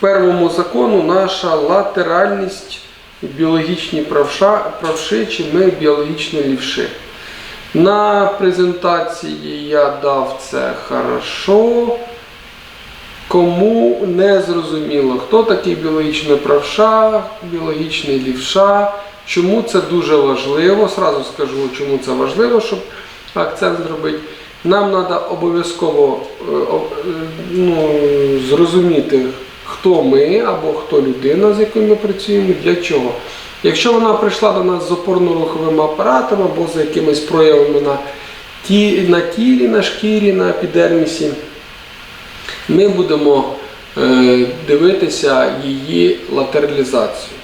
первому закону наша латеральність біологічні правша, правши, чи ми біологічно лівши. На презентації я дав це хорошо. Кому не зрозуміло, хто такий біологічний правша, біологічний лівша, чому це дуже важливо. Сразу скажу, чому це важливо, щоб акцент зробити. Нам треба обов'язково е, е, ну, зрозуміти, хто ми або хто людина, з якою ми працюємо, для чого. Якщо вона прийшла до нас з опорно-руховим апаратом або з якимись проявами на, ті, на тілі, на шкірі, на епідермісі, ми будемо е, дивитися її латералізацію.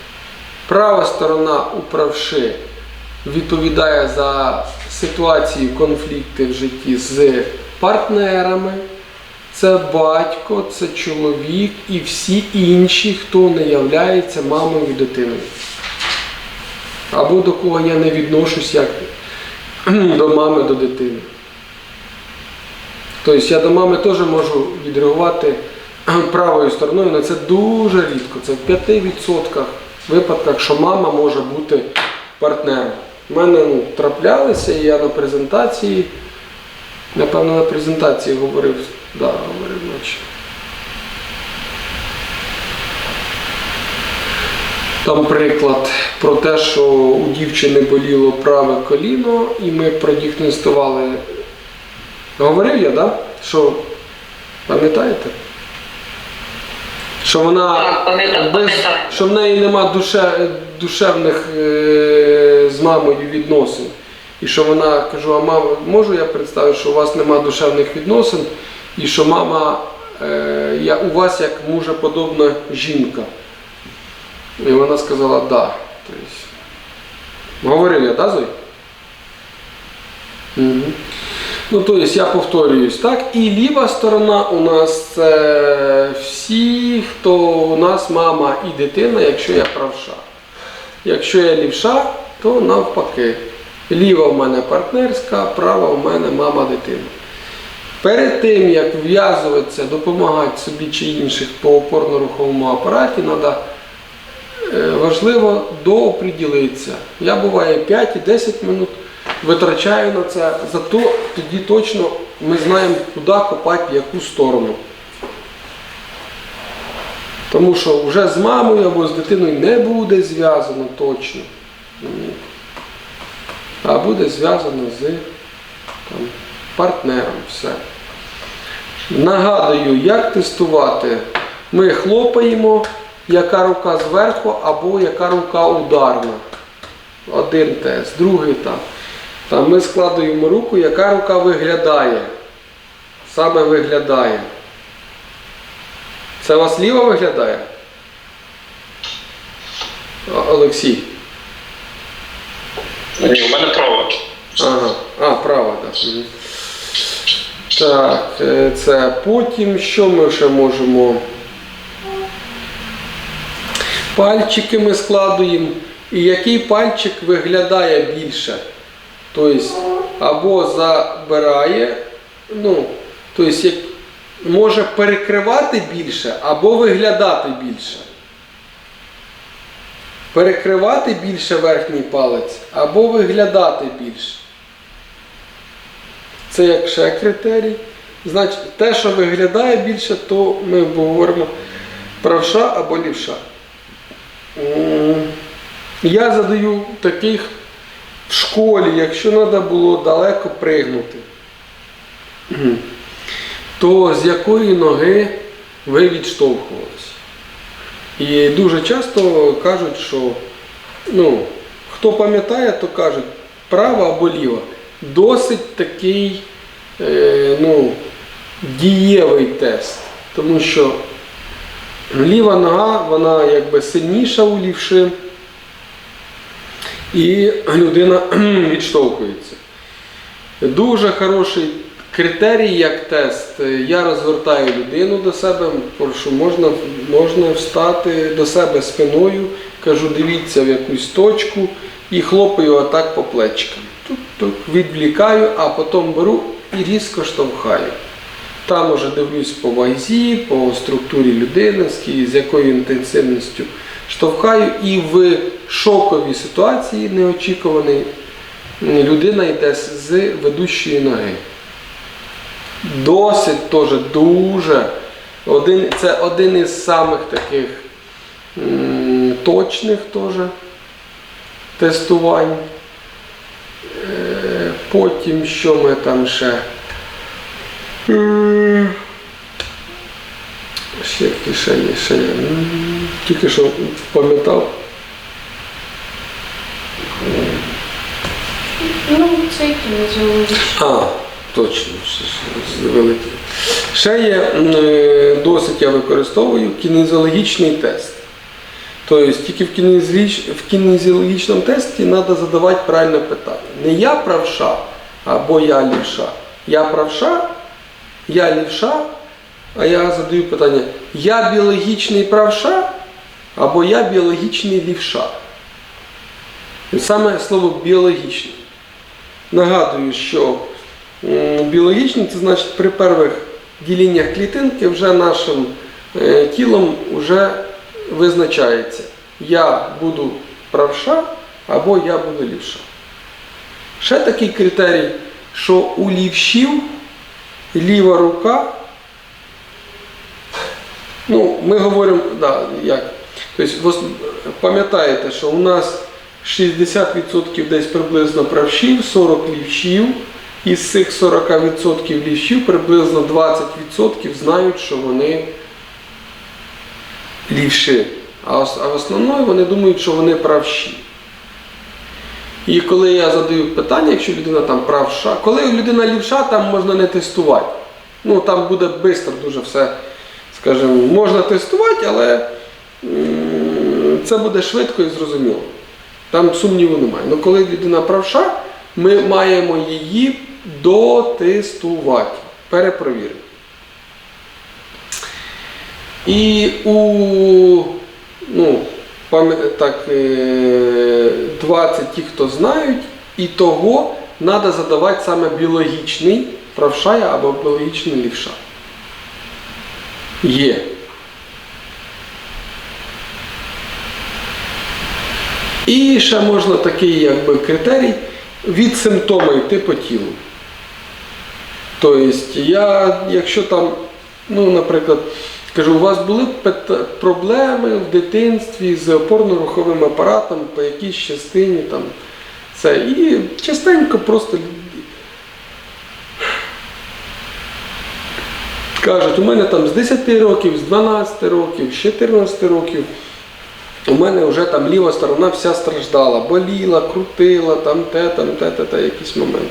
Права сторона управши відповідає за ситуації конфлікти в житті з партнерами. Це батько, це чоловік і всі інші, хто не являється мамою дитиною. Або до кого я не відношусь як до мами, до дитини. Тобто я до мами теж можу відреагувати правою стороною, але це дуже рідко. Це в 5% випадках, що мама може бути партнером. У мене ну, траплялися, і я на презентації, напевно, на презентації говорив, да, говорив наче. Там приклад про те, що у дівчини боліло праве коліно, і ми продіагностували. Говорив я, да? Що пам'ятаєте? Що вона без, що в неї нема душе, душевних е, з мамою відносин. І що вона кажу, а мама, можу я представити, що у вас нема душевних відносин, і що мама, е, я, у вас як мужеподобна жінка. І вона сказала, да. Тобто, говорив я, да, Зой? Угу. Ну, тобто я повторююсь, так? І ліва сторона у нас це всі, хто у нас мама і дитина, якщо я правша. Якщо я лівша, то навпаки. Ліва в мене партнерська, права в мене мама дитина. Перед тим, як вв'язуватися, допомагати собі чи інших по опорно-руховому апараті, треба важливо дооприділитися. Я буває 5 і 10 минут витрачаю на це, зато тоді точно ми знаємо, куди копати в яку сторону. Тому що вже з мамою або з дитиною не буде зв'язано точно. А буде зв'язано з там, партнером. Все. Нагадую, як тестувати. Ми хлопаємо, яка рука зверху або яка рука ударна. Один тест, другий так. Там ми складуємо руку, яка рука виглядає. Саме виглядає. Це у вас ліва виглядає? Олексій. Ні, у мене право. Ага, а, право, так. Так, е, це потім що ми ще можемо? Пальчики ми складуємо. І який пальчик виглядає більше? Тобто, або забирає, ну, тобто, може перекривати більше, або виглядати більше. Перекривати більше верхній палець, або виглядати більше. Це як ще критерій. Значить, те, що виглядає більше, то ми говоримо правша або лівша. Я задаю таких в школі, якщо треба було далеко пригнути, то з якої ноги ви відштовхувалися? І дуже часто кажуть, що ну, хто пам'ятає, то кажуть права або ліва. Досить такий е, ну, дієвий тест. Тому що ліва нога, вона якби сильніша у лівши, і людина відштовхується. Дуже хороший критерій як тест. Я розвертаю людину до себе, прошу, можна, можна встати до себе спиною, кажу, дивіться в якусь точку і хлопаю отак по плечикам. Відвлікаю, а потім беру і різко штовхаю. Там уже дивлюсь по вазі, по структурі людини, з якою інтенсивністю штовхаю, і в шоковій ситуації неочікуваній людина йде з ведущої ноги. Досить теж дуже. Один, це один із самих таких м, точних теж тестувань. Потім що ми там ще? Ще які ще є, ще є. Тільки що пам'ятав. Ну, це кінезіологічний. А, точно, ще вилетів. Ще є е, досить я використовую кінезіологічний тест. Тобто тільки в, кінезіологіч... в кінезіологічному тесті треба задавати правильне питання. Не я правша або я лівша. Я правша, я лівша, а я задаю питання: я біологічний правша або я біологічний лівша. Саме слово біологічний. Нагадую, що біологічний це значить при перших діліннях клітинки вже нашим е, тілом вже визначається. Я буду правша або я буду лівша. Ще такий критерій, що у лівшів ліва рука. Ну, ми говоримо, да, як. Тобто, пам'ятаєте, що у нас 60% десь приблизно правшів, 40 лівшів. Із цих 40% лівшів приблизно 20% знають, що вони лівші. А в основному вони думають, що вони правші. І коли я задаю питання, якщо людина там правша, коли людина лівша, там можна не тестувати. Ну там буде швидко дуже все, скажімо, можна тестувати, але це буде швидко і зрозуміло. Там сумніву немає. Але коли людина правша, ми маємо її дотестувати, перепровірити. І у ну, так, е, 20 ті, хто знають, і того треба задавати саме біологічний правша або біологічний лівша. Є. І ще можна такий якби, критерій від симптома йти по тілу. Тобто, я, якщо там, ну, наприклад, кажу, у вас були проблеми в дитинстві з опорно-руховим апаратом по якійсь частині там, це, і частенько просто кажуть, у мене там з 10 років, з 12 років, з 14 років. У мене вже там ліва сторона вся страждала, боліла, крутила, там те, там те, те, те, якісь моменти.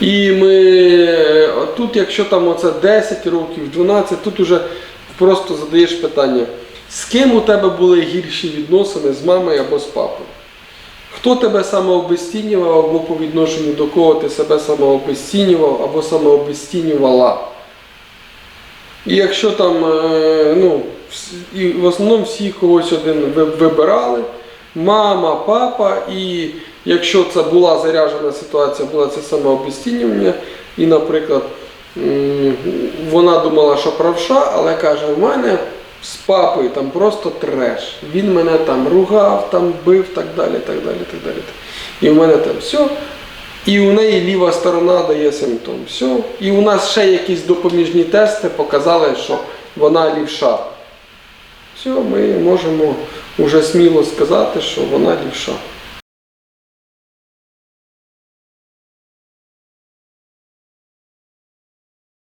І ми е, тут, якщо там оце 10 років, 12, тут уже просто задаєш питання, з ким у тебе були гірші відносини з мамою або з папою? Хто тебе самообезцінював або по відношенню до кого ти себе самообезцінював або самообезцінювала? І якщо там, е, ну, і в основному всі когось один вибирали, мама, папа, і якщо це була заряджена ситуація, була це самообезцінювання, і, наприклад, вона думала, що правша, але каже, в мене з папою там просто треш. Він мене там ругав, там бив, так далі, так далі, так далі. І в мене там все. І у неї ліва сторона дає симптом. Все. І у нас ще якісь допоміжні тести показали, що вона лівша. Все, ми можемо вже сміло сказати, що вона лівша.